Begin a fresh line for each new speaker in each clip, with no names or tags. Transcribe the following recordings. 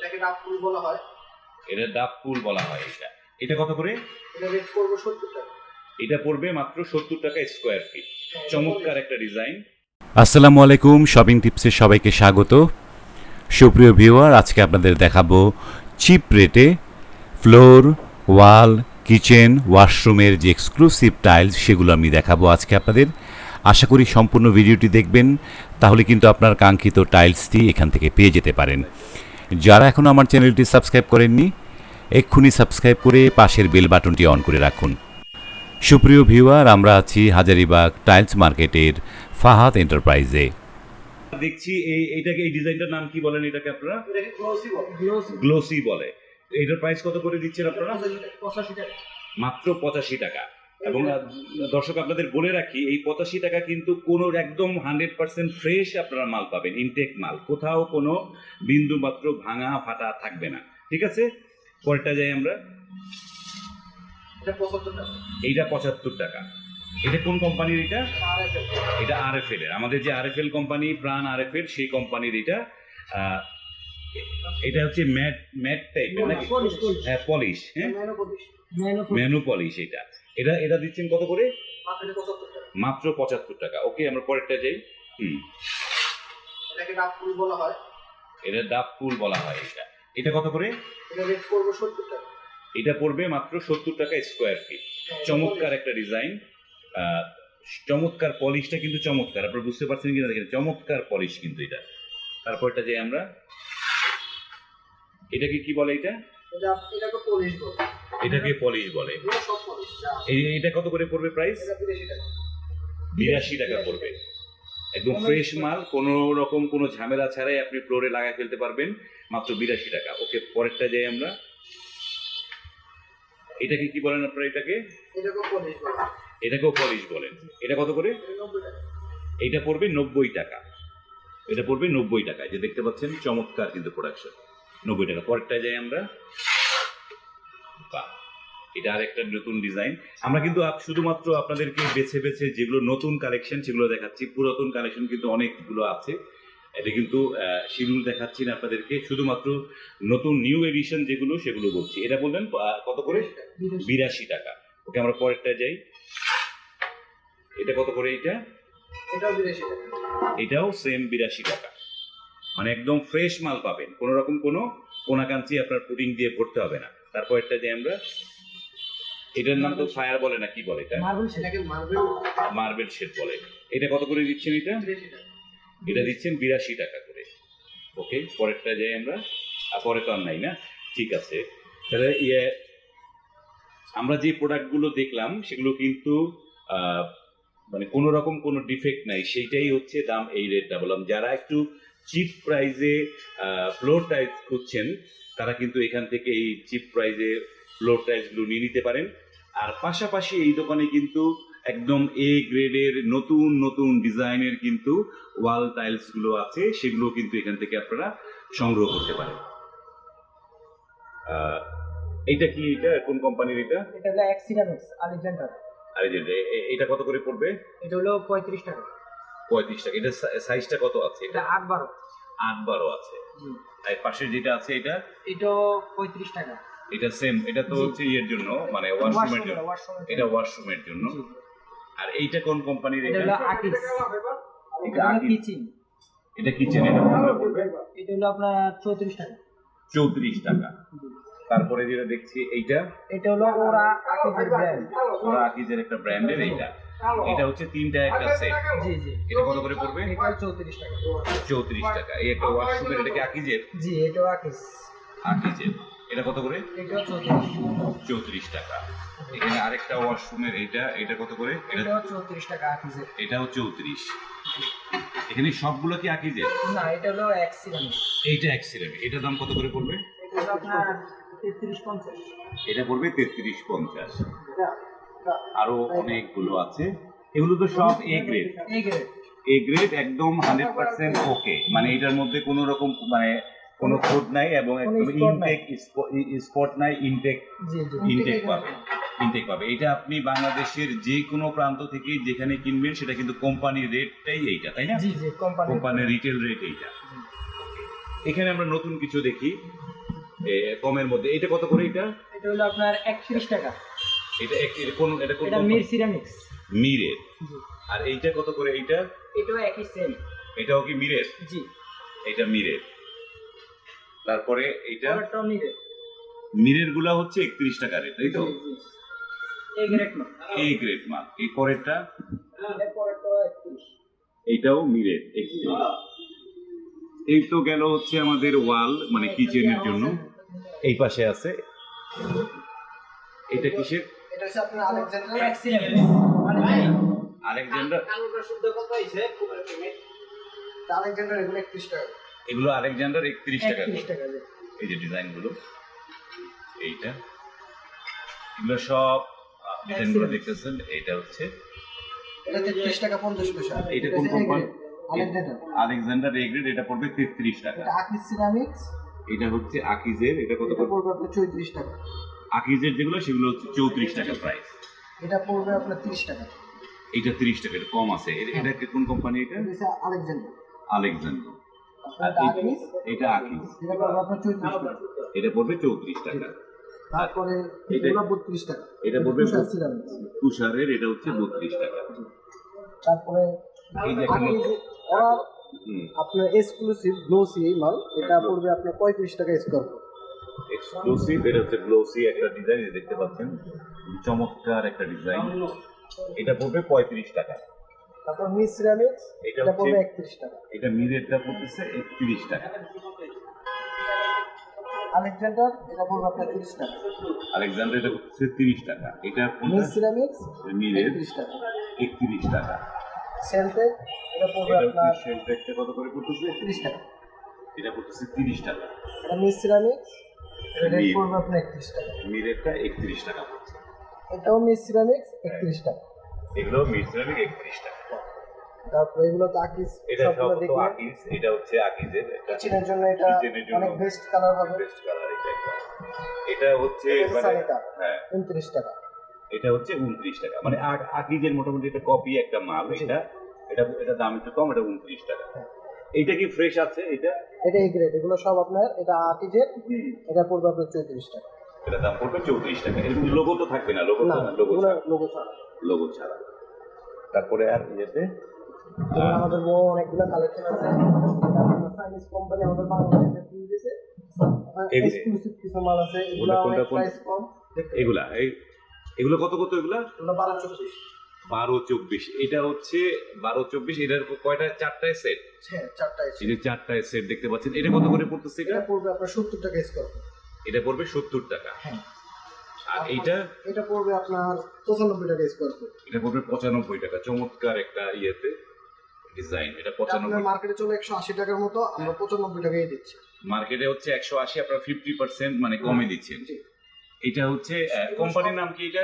এটাকে ডাব ফুল বলা হয়।
এটা ডাব ফুল বলা হয় এটা। এটা কত করে?
এটা রেট করব সত্তর টাকা।
এটা পড়বে মাত্র সত্তর টাকা স্কোয়ার ফিট চমৎকার একটা ডিজাইন
আসসালামু আলাইকুম শপিং টিপসে সবাইকে স্বাগত। সুপ্রিয় ভিউয়ার আজকে আপনাদের দেখাবো চিপ রেটে ফ্লোর ওয়াল কিচেন ওয়াশরুমের যে এক্সক্লুসিভ টাইলস সেগুলো আমি দেখাবো আজকে আপনাদের। আশা করি সম্পূর্ণ ভিডিওটি দেখবেন তাহলে কিন্তু আপনার কাঙ্ক্ষিত টাইলসটি এখান থেকে পেয়ে যেতে পারেন। যারা এখনও আমার চ্যানেলটি সাবস্ক্রাইব করেননি এক্ষুনি সাবস্ক্রাইব করে পাশের বেল বাটনটি অন করে রাখুন। সুপ্রিয় ভিউয়ার আমরা আছি হাজারিবাগ টাইলস মার্কেটের ফাহাদ এন্টারপ্রাইজে।
দেখছি এই এটাকে এই ডিজাইনটার নাম কি বলেন এটাকে আপনারা?
এটাকে গ্লোসি বলে। গ্লোসি
গ্লোসি বলে। এটার প্রাইস কত করে দিচ্ছেন আপনারা?
পঁচাশি টাকা।
মাত্র পঁচাশি টাকা। এবং দর্শক আপনাদের বলে রাখি এই পঁচাশি টাকা কিন্তু কোনো একদম হান্ড্রেড পার্সেন্ট ফ্রেশ আপনারা মাল পাবেন ইনটেক মাল। কোথাও কোনো বিন্দু মাত্র ভাঙা ফাটা থাকবে না। ঠিক আছে? পরেরটা যাই আমরা। এইটা পঁচাত্তর টাকা। এটা কোন কোম্পানির এটা? এটা আর এফ এল এর। আমাদের যে আর এফ এল কোম্পানি প্রাণ আর এফ এল সেই কোম্পানির এটা এটা হচ্ছে ম্যাট ম্যাট টাইপের নাকি। হ্যাঁ পলিশ হ্যাঁ?
ম্যানো ম্যানু
পলিশ এটা। এটা এটা দিচ্ছেন কত করে?
মাত্র পঁচাত্তর টাকা।
ওকে আমরা পরেরটা যাই হুম।
এটাকে ডাব ফুল বলা হয়।
এটা ডাব ফুল বলা হয় এটা। এটা কত করে?
এটা রেট করব সত্তর টাকা।
এটা পড়বে মাত্র সত্তর টাকা স্কোয়ার ফিট চমৎকার একটা ডিজাইন চমৎকার পলিশটা কিন্তু চমৎকার। আপনারা বুঝতে পারছেন কিনা দেখেন চমৎকার পলিশ কিন্তু এটা। তারপরটা যাই আমরা এটাকে কি বলে এটা?
এটা এটাকে পলিশ বলে।
এটাকে পলিশ। এই এটা কত করে পড়বে প্রাইস
বিরাশি টাকা
পড়বে। একদম ফ্রেশ মাল কোনো রকম কোনো ঝামেলা ছাড়াই আপনি ফ্লোরে লাগাই ফেলতে পারবেন মাত্র বিরাশি টাকা। ওকে পরেরটা যাই আমরা। এটাকে কি বলেন আপনারা এটাকে? এটাকেও পলিশ বলেন। এটা কত করে?
এটা
এটা পড়বে নব্বই টাকা। এটা পড়বে নব্বই টাকা যে দেখতে পাচ্ছেন চমৎকার কিন্তু প্রোডাকশন নব্বই টাকা। পরেরটা যাই আমরা। এটা আর একটা নতুন ডিজাইন আমরা কিন্তু শুধুমাত্র আপনাদেরকে বেছে বেছে যেগুলো নতুন কালেকশন সেগুলো দেখাচ্ছি। পুরাতন কালেকশন কিন্তু অনেকগুলো আছে। এটা কিন্তু শিডিউল দেখাচ্ছি না আপনাদেরকে। শুধুমাত্র নতুন নিউ এডিশন যেগুলো সেগুলো বলছি। এটা বললেন কত করে?
বিরাশি।
টাকা। ওকে আমরা পরেরটা যাই। এটা কত করে এটা
এটাও বিরাশি টাকা।
এটাও সেম বিরাশি টাকা। মানে একদম ফ্রেশ মাল পাবেন। কোনো রকম কোনো কোনাকাঞ্চি আপনার পুডিং দিয়ে ভরতে হবে না। তারপর একটা যে আমরা এটার নাম তো ফায়ার বলে না কি বলে এটা?
মার্বেল এটাকে মার্বেল
মার্বেল শেড বলে। এটা কত করে দিচ্ছেন এটা? এটা দিচ্ছেন বিরাশি টাকা করে। ওকে পরেরটা যাই আমরা আর পরে তো আর নাই না? ঠিক আছে। তাহলে ইয়ে আমরা যে প্রোডাক্টগুলো দেখলাম সেগুলো কিন্তু আহ, মানে কোনো রকম কোনো ডিফেক্ট নাই। সেইটাই হচ্ছে দাম এই রেটটা। বললাম যারা একটু চিপ প্রাইজে ফ্লোর টাইলস খুঁজছেন তারা কিন্তু এখান থেকে এই চিপ প্রাইজে ফ্লোর টাইলসগুলো নিয়ে নিতে পারেন। আর পাশাপাশি এই দোকানে কিন্তু একদম এ গ্রেডের নতুন নতুন ডিজাইনের কিন্তু ওয়াল টাইলসগুলো আছে সেগুলো কিন্তু এখান থেকে আপনারা সংগ্রহ করতে পারেন। এটা কি এটা? কোন কোম্পানির এটা?
এটা হলো অ্যাক্সিডামেক্স আলেকজান্ডার
এ- এটা কত করে পড়বে?
এটা হলো পঁয়ত্রিশ টাকা।
পঁয়ত্রিশ টাকা এটা সাইজটা কত আছে?
এটা
এটা
আট বারো।
আট বারো আছে। আর পাশে যেটা আছে এটা?
এটাও পঁয়ত্রিশ টাকা।
এটা সেম এটা তো হচ্ছে ইয়ের জন্য মানে ওয়াশরুমের জন্য। এটা ওয়াশরুমের জন্য। আর এইটা কোন কোম্পানির
এটা
এটা?
হলো আকিস এটা কিচেন
এটা কিচেন এটা কত করে পড়বে?
এটা হলো আপনার চৌত্রিশ টাকা।
চৌত্রিশ টাকা। তারপরে যেটা দেখছি এইটা?
এটা হলো ওরা আকিসের ব্র্যান্ড
ওরা আকিজের একটা ব্র্যান্ডের এইটা। এটা হচ্ছে তিনটা একটা সেট
জি জি।
এটা কত করে পড়বে?
এটা চৌত্রিশ টাকা।
চৌত্রিশ টাকা। এই একটা ওয়াশরুমের এটা কি আকিজের
জি এটাও আকিস
আকিজের এটা কত করে?
এটাও চৌত্রিশ।
চৌত্রিশ টাকা। এখানে আরেকটা ওয়াশরুমের এটা এটা কত করে? এটা
এটাও চৌত্রিশ টাকা আকিসের
এটাও চৌত্রিশ। এখানে সবগুলো কি আকিজের
না এটা হলো অ্যাক্সিডেন্ট
এইটা অ্যাক্সিলেম এটার দাম কত করে পড়বে?
এটা আপনার তেত্রিশ পঞ্চাশ।
এটা পড়বে তেত্রিশ পঞ্চাশ। আরও অনেকগুলো আছে। এগুলো তো সব এ গ্রেড এ গ্রেড একদম হান্ড্রেড পার্সেন্ট ওকে মানে এটার মধ্যে কোনো রকম মানে কোনো খোদ নাই এবং একদম ইনটেক স্পট নাই ইনটেক ইনটেক পাবে। ইনটেক পাবে। এটা আপনি বাংলাদেশের যে কোনো প্রান্ত থেকে যেখানে কিনবেন সেটা কিন্তু কোম্পানির রেটটাই এইটা তাই না?
জি জি কোম্পানি
কোম্পানির রিটেল রেট এইটা। এখানে আমরা নতুন কিছু দেখি কমের মধ্যে। এটা কত করে এটা?
এটা হলো আপনার একত্রিশ টাকা।
এটা এক- এটা কোন এটা কোন
এটা মির সিরামিক্স।
মিরের আর এইটা কত করে এইটা?
এটাও একই সেম
এটাও কি মিরের?
জি।
এটা মিরের। তারপরে এইটা?
কালারটাও মিরের।
মিরেরগুলা হচ্ছে একত্রিশ টাকা রেট তাই তো।
এই গ্রেট না
এই গ্রেড মাল এই পরেরটা? এইটাও মিরের একত্রিশ। এই তো গেল হচ্ছে আমাদের ওয়াল মানে কিচেনের জন্য। এই পাশে আছে। এটা কিসের?
এটা হচ্ছে আপনার আলেকজান্ডার
মানে
আলেকজান্ডার
আলেকজান্ডার এগুলো একত্রিশ টাকা
এগুলো আলেকজান্ডার একত্রিশ টাকা
একত্রিশ
করে।
টাকা
এই যে ডিজাইনগুলো এইটা। এগুলো সব দেখতেছেন এইটা হচ্ছে।
এটা টাকা পঞ্চাশ পয়সা।
এটা কোন company
Alexander
Alexander A grade এটা পড়বে তেত্রিশ টাকা।
এটা সিরামিক্স।
এটা হচ্ছে আকিজের এটা কত
পড়বে আপনার চৌত্রিশ টাকা।
আকিজের যেগুলো সেগুলো হচ্ছে চৌত্রিশ টাকা প্রাইস
এটা পড়বে আপনার তিরিশ টাকা।
এটা তিরিশ টাকা এটা কম আছে। এটা কোন কোম্পানি এটা?
আলেকজান্ডার।
আলেকজান্ডার।
এটা
আকিজ।
এটা পড়বে চৌত্রিশ টাকা। তারপরে
এটা-
বত্রিশ টাকা।
এটা পড়বে তুষারের এটা হচ্ছে বত্রিশ টাকা।
তারপরে
এই যে
আপনার এক্সক্লুসিভ গ্লোসি মাল। এটা পড়বে আপনার পঁয়ত্রিশ টাকা স্কোয়ার ফুট
এক্সক্লুসিভ এটা হচ্ছে গ্লোসি একটা ডিজাইন দেখতে পাচ্ছেন। চমৎকার একটা ডিজাইন এটা পড়বে পঁয়ত্রিশ টাকা।
তারপর মিস সিরামিক্স
এটা
এটা পড়বে একত্রিশ টাকা।
এটা মিরেরটা পড়তেছে একত্রিশ টাকা।
আলেকজান্ডার এটা পড়বে আপনার তিরিশ টাকা।
আলেকজান্ডার এটা হচ্ছে তিরিশ টাকা। এটা
মিস সিরামিক্স
মিরের
একত্রিশ টাকা।
একত্রিশ টাকা।
সেলটে এটা পড়বে আপনার
হচ্ছে কত করে পড়তেছে?
তিরিশ টাকা।
এটা পড়তেছে তিরিশ টাকা।
এটা মিস সিরামিক্স এটা রেট পড়বে আপনার একত্রিশ টাকা।
মিরেরটা একত্রিশ টাকা পড়ছে
এটাও মিস সিরামিক্স একত্রিশ টাকা।
এগুলো মিশ্রমিক একত্রিশ টাকা।
তারপরে এগুলো তো আকিস
এটা সব তো আকিজ এটা হচ্ছে আকিজের একটা
কিচেনের জন্য এটা অনেক বেস্ট কালার হবে।
বেস্ট কালার এটা এটা হচ্ছে মানে হ্যাঁ।
উনত্রিশ টাকা।
এটা হচ্ছে উনত্রিশ টাকা। মানে আকিজের মোটামুটি একটা কপি একটা মাল। এটা এটা এটা দাম একটু কম এটা উনত্রিশ টাকা। এইটা কি ফ্রেশ আছে এটা?
এটা এই গ্রেড এগুলো সব আপনার এটা আকিজের এটা পড়বে আপনার চৌত্রিশ টাকা।
এটা দাম পড়বে চৌত্রিশ টাকা। এর লোগো তো থাকবে না লোগো
না
লোগো ছাড়া।
লোগো ছাড়া।
লোগো ছাড়া। তারপরে আর ইয়েতে?
আমাদের বড় অনেকগুলো কালেকশন আছে। চাইনিজ কোম্পানি আমাদের বাংলাদেশে দিয়ে দিয়েছে এক্সক্লুসিভ কিছু মাল আছে এগুলো প্রাইস কম।
এগুলা এই এগুলো কত কত এগুলা?
এগুলো বারো চব্বিশ।
এটা হচ্ছে বারো চব্বিশ এটার কয়টা? চারটায় সেট
হ্যাঁ চারটা আছে
এই চারটায় সেট দেখতে পাচ্ছেন এটা কত করে পড়তেছে এটা?
এটা পড়বে আপনার সত্তর টাকা স্কোয়ার
এটা পড়বে সত্তর টাকা।
হ্যাঁ।
আর এইটা?
এটা পড়বে আপনার পঁচানব্বই টাকা স্কোয়ার ফুট
এটা পড়বে পঁচানব্বই টাকা। চমৎকার একটা ইয়েতে ডিজাইন এটা
আপনার
পঁচানব্বই
মার্কেটে চলে একশো আশি টাকার মতো আমরা পঁচানব্বই টাকাই দিচ্ছি।
মার্কেটে হচ্ছে একশো আশি আপনারা ফিফটি পার্সেন্ট মানে কমে দিচ্ছেন।
জি।
এটা হচ্ছে কোম্পানির নাম কি এটা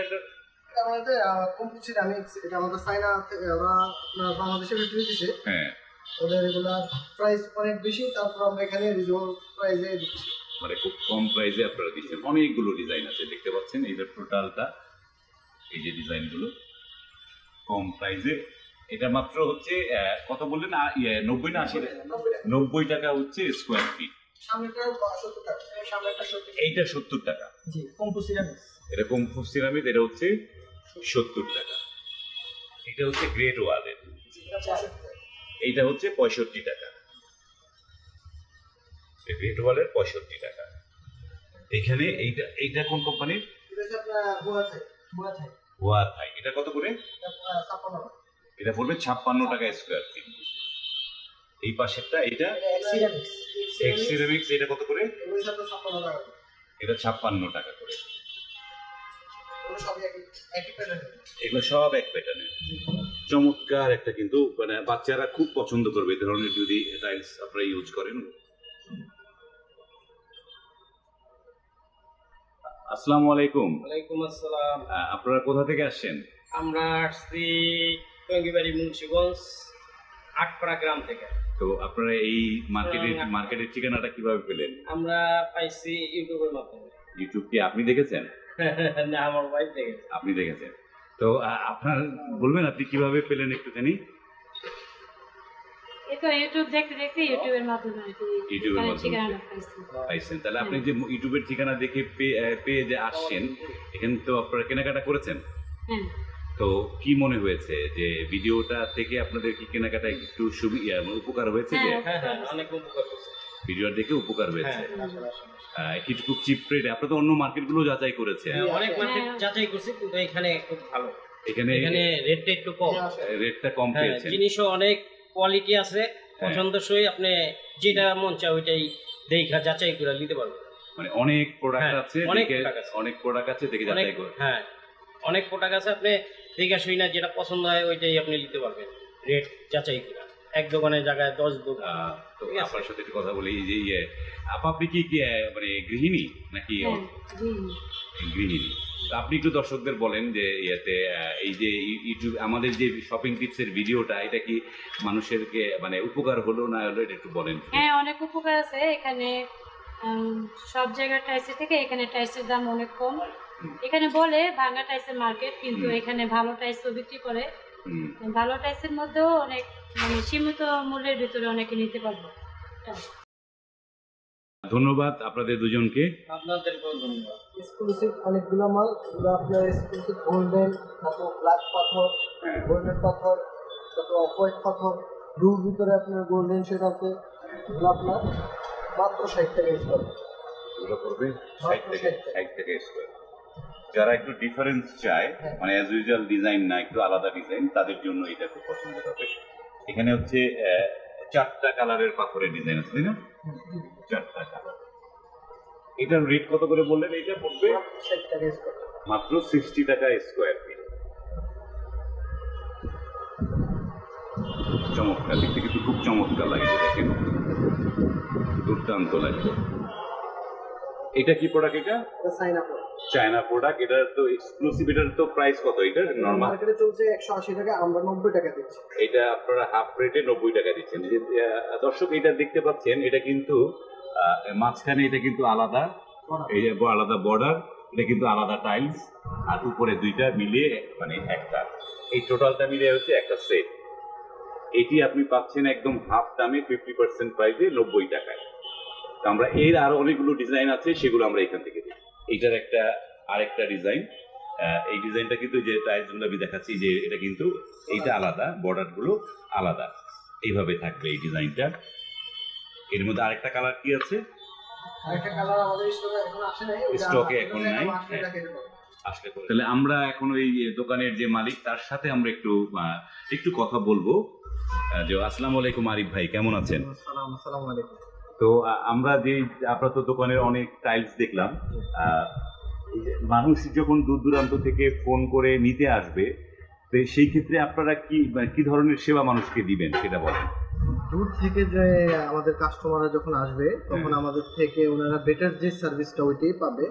আমাদের কম্পিউটার আমি এটা আমাদের চাইনা ওরা বাংলাদেশে ফ্যাক্টরি দিচ্ছে
হ্যাঁ।
ওদের এগুলার প্রাইস অনেক বেশি তারপর আমরা এখানে রিজনেবল প্রাইসে দিচ্ছি
মানে খুব কম প্রাইসে আপনারা দিচ্ছেন। অনেকগুলো ডিজাইন আছে দেখতে পাচ্ছেন? এইটা টোটালটা এই যে ডিজাইনগুলো কম প্রাইসে এটা মাত্র হচ্ছে কত বললেন? ইয়ে, নব্বই না আশি? নব্বই টাকা হচ্ছে স্কোয়ার ফিট এইটা সত্তর টাকা।
কম্পো
এটা কম সিরামিক এটা হচ্ছে সত্তর টাকা। এটা হচ্ছে গ্রেট ওয়ালের এইটা হচ্ছে পঁয়ষট্টি টাকা। গ্রেট ওয়ালের পঁয়ষট্টি টাকা। এখানে এইটা এইটা কোন কোম্পানির
এটা
কত করে?
এটা
পড়বে ছাপ্পান্ন টাকা স্কোয়ার ফিট এই পাশেরটা এটা
এটা এক সিরামিক্স
এক্স সিরামিক্স এটা কত করে। এটা ছাপ্পান্ন টাকা করে।
এগুলো
সব এক প্যাটার্নের চমৎকার একটা কিন্তু মানে বাচ্চারা খুব পছন্দ করবে এই ধরনের যদি টাইলস আপনারা ইউজ করেন। আসসালামু আলাইকুম।
ওয়ালাইকুম আসসালাম।
আপনারা কোথা থেকে আসছেন?
আমরা আসছি টঙ্গিবাড়ি মুন্সিগঞ্জ আটপাড়া গ্রাম থেকে।
তো আপনারা এই মার্কেটের মার্কেটের ঠিকানাটা কীভাবে পেলেন?
আমরা পাইছি ইউটিউবের মাধ্যমে।
ইউটিউব কি আপনি দেখেছেন?
না আমার ওয়াইফ থেকে
আপনি দেখেছেন। তো আপনার বলবেন আপনি কীভাবে পেলেন একটুখানি
এই তো ইউটিউব দেখতে দেখতে ইউটিউবের মাধ্যমে
ইউটিউবের মাধ্যমে। পাইছেন। তাহলে আপনি যে ইউটিউবের ঠিকানা দেখে পেয়ে পেয়ে যে আসছেন এখানে তো আপনারা কেনাকাটা করেছেন?
হ্যাঁ।
তো কি মনে হয়েছে যে ভিডিওটা থেকে আপনাদের কি কেনাকাটা একটু সুবিধা উপকার হয়েছে যে?
হ্যাঁ
হ্যাঁ হ্যাঁ অনেক উপকার করছে
ভিডিও দেখে উপকার হয়েছে।
হ্যাঁ।
কিছু খুব চিপ রেটে আপনারা তো অন্য মার্কেটগুলো যাচাই করেছেন
হ্যাঁ, অনেক মার্কেট
হ্যাঁ।
যাচাই করছি কিন্তু এখানে খুব ভালো।
এখানে
এখানে রেটটা একটু কম।
রেটটা কম
হ্যাঁ
পেয়েছেন।
জিনিসও অনেক কোয়ালিটি আছে। পছন্দসই আপনি যেটা মন চায় ওইটাই দেখা যাচাই করে নিতে পারবেন।
মানে অনেক প্রোডাক্ট আছে
অনেক আছে।
অনেক প্রোডাক্ট আছে দেখে যাচাই করে।
হ্যাঁ অনেক প্রোডাক্ট আছে আপনি দেখা শুই না যেটা পছন্দ হয় ওইটাই আপনি নিতে পারবেন। রেট যাচাই করে। এক দোকানের জায়গায় দশ দোকান।
তো আপনার সাথে একটু কথা বলি এই যে ইয়ে আপা আপনি কি কি আহ, মানে গৃহিণী নাকি?
হ্যাঁ
গৃহিণী। তো আপনি একটু দর্শকদের বলেন যে ইয়েতে আহ, এই যে ইউ- ইউটিউব আমাদের যে শপিং টিপসের ভিডিওটা এটা কি মানুষেরকে মানে উপকার হলো না হলো এটা একটু বলেন।
হ্যাঁ অনেক উপকার আছে। এখানে উম, সব জায়গার টাইসের থেকে এখানে টাইসের দাম অনেক কম। এখানে বলে ভাঙা টাইসের মার্কেট কিন্তু
হুম।
এখানে ভালো টাইসও বিক্রি করে।
হুম।
ভালো টাইসের মধ্যেও অনেক মানে সীমিত মূল্যের ভিতরে অনেকে নিতে পারব।
ধন্যবাদ আপনাদের দুজনকে।
আপনাদেরকেও ধন্যবাদ।
এক্সক্লুসিভ অনেকগুলো মাল এগুলো আপনার এক্সক্লুসিভ গোল্ডেন তারপর ব্ল্যাক পাথর গোল্ডেন পাথর তারপর অফ হোয়াইট পাথর ব্লুর ভিতরে আপনার গোল্ডেন শেড আছে আপনার মাত্র ষাট টাকা করবে
এগুলো করবে ষাট থেকে ষাট থেকে স্কোয়ার যারা একটু ডিফারেন্স চায় মানে অ্যাজ ইউজুয়াল ডিজাইন না একটু আলাদা ডিজাইন তাদের জন্য এটা খুব পছন্দ হবে। এখানে হচ্ছে চারটা কালারের পাথরের ডিজাইন আছে, তাই না? চারটা কালার। এটার রেট কত করে বললেন এটা পড়বে? মাত্র সিক্সটি টাকা স্কোয়ার ফিট চমৎকার, দেখতে কিন্তু খুব চমৎকার লাগে যে দেখেন। দুর্দান্ত লাগে এটা কি প্রোডাক্ট এটা?
সাইন আপ
চায়না প্রোডাক্ট এটার তো এক্সক্লুসিভ এটার তো প্রাইস কত? এটা নর্মাল
মার্কেটে চলছে একশো আশি টাকা আমরা নব্বই টাকা দিচ্ছি।
এটা আপনারা হাফ রেটে নব্বই টাকা দিচ্ছেন। দর্শক এটা দেখতে পাচ্ছেন এটা কিন্তু মাঝখানে এটা কিন্তু আলাদা। এই যে আলাদা বর্ডার এটা কিন্তু আলাদা টাইলস আর উপরে দুইটা মিলিয়ে মানে একটা। এই টোটালটা মিলিয়ে হচ্ছে একটা সেট এটি আপনি পাচ্ছেন একদম হাফ দামে ফিফটি পার্সেন্ট প্রাইসে নব্বই টাকায়। তো আমরা এর আরও অনেকগুলো ডিজাইন আছে সেগুলো আমরা এখান থেকে দিই এইটার একটা আরেকটা ডিজাইন এই ডিজাইনটা কিন্তু যে টাইলসগুলো আমি দেখাচ্ছি যে এটা কিন্তু এইটা আলাদা বর্ডারগুলো আলাদা। এইভাবে থাকবে এই ডিজাইনটা এর মধ্যে আরেকটা কালার কি আছে?
আরেকটা কালার আমাদের স্টকে এখন আসে নাই ওটা
স্টকে এখন নাই,
আসলে।
তাহলে আমরা এখন ওই দোকানের যে মালিক তার সাথে আমরা একটু আহ, একটু কথা বলব। যে আসসালামু আলাইকুম আরিফ ভাই কেমন আছেন?
আসসালাম আসসালামু আলাইকুম।
তো আমরা যে আপনার তো দোকানের অনেক টাইলস দেখলাম মানুষ যখন দূর দূরান্ত থেকে ফোন করে নিতে আসবে তো সেই ক্ষেত্রে আপনারা কি কি ধরনের সেবা মানুষকে দিবেন সেটা বলেন।
দূর থেকে যে আমাদের কাস্টমাররা যখন আসবে তখন। আমাদের থেকে ওনারা বেটার যে সার্ভিসটা ওইটাই পাবে।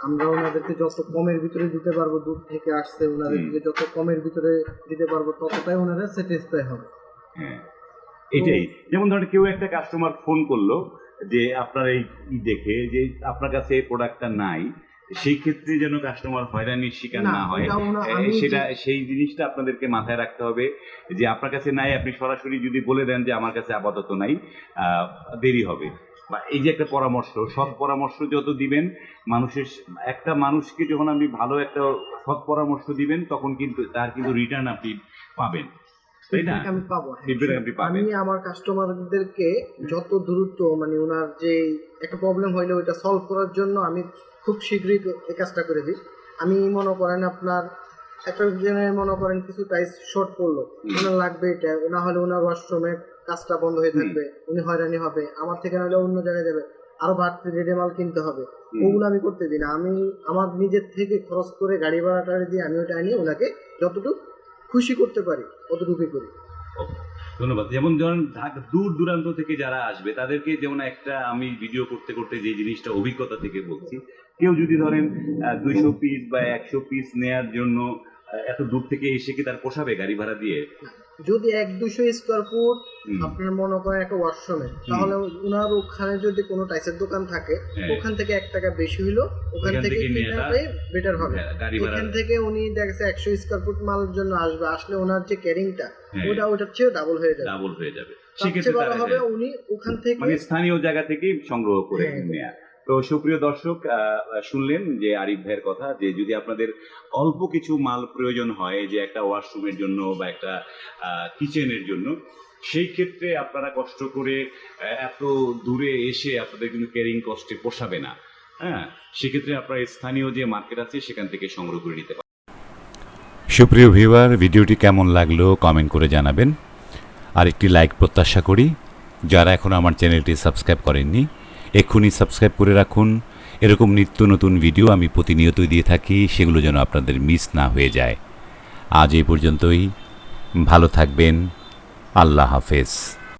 আমরা ওনাদেরকে যত কমের ভিতরে দিতে পারব দূর থেকে আসছে ওনাদেরকে যত কমের ভিতরে দিতে পারব ততটাই ওনারা স্যাটিসফাই হবে।
হ্যাঁ। এটাই। যেমন ধরেন কেউ একটা কাস্টমার ফোন করল যে আপনার এই দেখে যে আপনার কাছে এই প্রোডাক্টটা নাই সেই ক্ষেত্রে যেন কাস্টমার হয়রানির শিকার
না,
হয়। সেটা সেই জিনিসটা আপনাদেরকে মাথায় রাখতে হবে যে আপনার কাছে নাই আপনি সরাসরি যদি বলে দেন যে আমার কাছে আপাতত নাই আহ, দেরি হবে। বা এই যে একটা পরামর্শ সৎ পরামর্শ যত দিবেন মানুষের একটা মানুষকে যখন আপনি ভালো একটা সৎ পরামর্শ দিবেন তখন কিন্তু তার কিন্তু রিটার্ন আপনি পাবেন। তাই না?
আমি পাবো।
Feedback আপনি পাবেন।
আমি আমার কাস্টমারদেরকে যত দ্রুত মানে ওনার যে একটা প্রবলেম হইলে ওইটা সলভ করার জন্য আমি খুব শীঘ্রই এই কাজটা করে দিই। আমি মনে করেন আপনার একটা জনের মনে করেন কিছু টাইস শর্ট পড়ল ওনার লাগবে এটা না হলে ওনার ওয়াশরুমে কাজটা বন্ধ হয়ে থাকবে উনি হয়রানি হবে আমার থেকে নাহলে অন্য জায়গায় যাবে আরও বাড়তি রেডি মাল কিনতে হবে। ওগুলো আমি করতে দিই না আমি আমার নিজের থেকে খরচ করে গাড়ি ভাড়া টাড়ি দিয়ে আমি ওটা আনি ওনাকে যতটুকু খুশি করতে পারি। অতটুকুই করি?
ধন্যবাদ। যেমন ধরেন দূর দূরান্ত থেকে যারা আসবে, তাদেরকে যেমন একটা আমি ভিডিও করতে করতে যে জিনিসটা অভিজ্ঞতা থেকে বলছি, কেউ যদি ধরেন দুইশো পিস বা একশো পিস নেয়ার জন্য এত দূর থেকে এসে কি তার পোষাবে গাড়ি ভাড়া দিয়ে?
যদি এক দুশো স্কোয়ার ফুট আপনার মনে করেন একটা ওয়াশরুমে তাহলে উনার ওখানে যদি কোনো টাইসের দোকান থাকে
হ্যাঁ।
ওখান থেকে এক টাকা বেশি হইল ওখান থেকে
থেকে
বেটার হবে।
হ্যাঁ,
এখান থেকে উনি দেখছে একশো স্কোয়ার ফুট মালের জন্য আসবে আসলে ওনার যে ক্যারিংটা
হ্যাঁ।
ওটা ওটার চেয়ে ডাবল হয়ে যাবে।
ডাবল হয়ে যাবে। সেক্ষেত্রে
হবে উনি ওখান থেকে
মানে স্থানীয় জায়গা থেকেই সংগ্রহ করে
হ্যাঁ।
নেয়া। তো সুপ্রিয় দর্শক শুনলেন যে আরিফ ভাইয়ের কথা যে যদি আপনাদের অল্প কিছু মাল প্রয়োজন হয়, যে একটা ওয়াশরুমের জন্য বা একটা কিচেনের জন্য, সেই ক্ষেত্রে আপনারা কষ্ট করে এত দূরে এসে আপনাদের কিন্তু ক্যারিং কস্টে পোষাবে না। হ্যাঁ সেক্ষেত্রে আপনারা স্থানীয় যে মার্কেট আছে, সেখান থেকে সংগ্রহ করে নিতে পারেন।
সুপ্রিয় ভিউয়ার ভিডিওটি কেমন লাগল কমেন্ট করে জানাবেন। আর একটি লাইক প্রত্যাশা করি, যারা এখন আমার চ্যানেলটি সাবস্ক্রাইব করেননি এক্ষুনি সাবস্ক্রাইব করে রাখুন। এরকম নিত্য নতুন ভিডিও আমি প্রতিনিয়তই দিয়ে থাকি, সেগুলো যেন আপনাদের মিস না হয়ে যায়। আজ এই পর্যন্তই। ভালো থাকবেন। আল্লাহ হাফেজ।